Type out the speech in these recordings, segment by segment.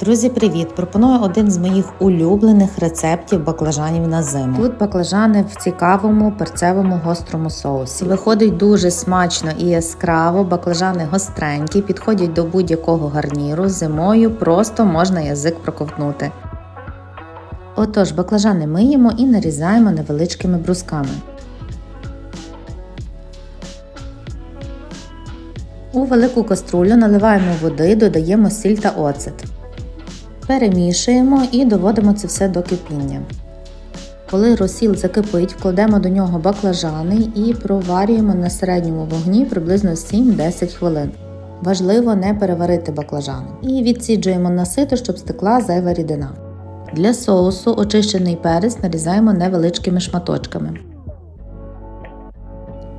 Друзі, привіт! Пропоную один з моїх улюблених рецептів баклажанів на зиму. Тут баклажани в цікавому перцевому гострому соусі. Виходить дуже смачно і яскраво. Баклажани гостренькі, підходять до будь-якого гарніру. Зимою просто можна язик проковтнути. Отож, баклажани миємо і нарізаємо невеличкими брусками. У велику каструлю наливаємо води, додаємо сіль та оцет. Перемішуємо і доводимо це все до кипіння. Коли розсіл закипить, вкладемо до нього баклажани і проварюємо на середньому вогні приблизно 7-10 хвилин. Важливо не переварити баклажани. І відсіджуємо на сито, щоб стекла зайва рідина. Для соусу очищений перець нарізаємо невеличкими шматочками.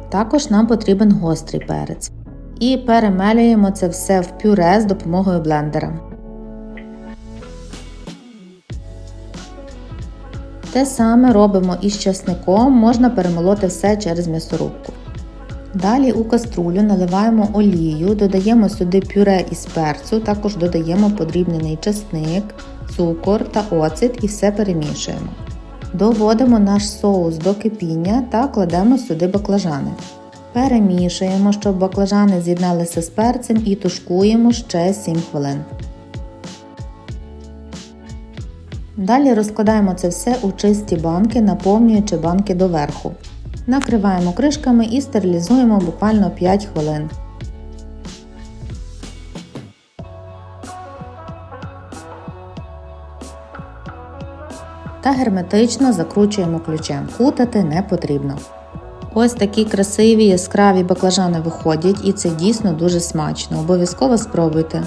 Також нам потрібен гострий перець. І перемелюємо це все в пюре з допомогою блендера. Те саме робимо і з часником, можна перемолоти все через м'ясорубку. Далі у каструлю наливаємо олію, додаємо сюди пюре із перцю, також додаємо подрібнений часник, цукор та оцет і все перемішуємо. Доводимо наш соус до кипіння та кладемо сюди баклажани. Перемішуємо, щоб баклажани з'єдналися з перцем і тушкуємо ще 7 хвилин. Далі розкладаємо це все у чисті банки, наповнюючи банки доверху. Накриваємо кришками і стерилізуємо буквально 5 хвилин. Та герметично закручуємо ключем. Кутати не потрібно. Ось такі красиві яскраві баклажани виходять, і це дійсно дуже смачно. Обов'язково спробуйте.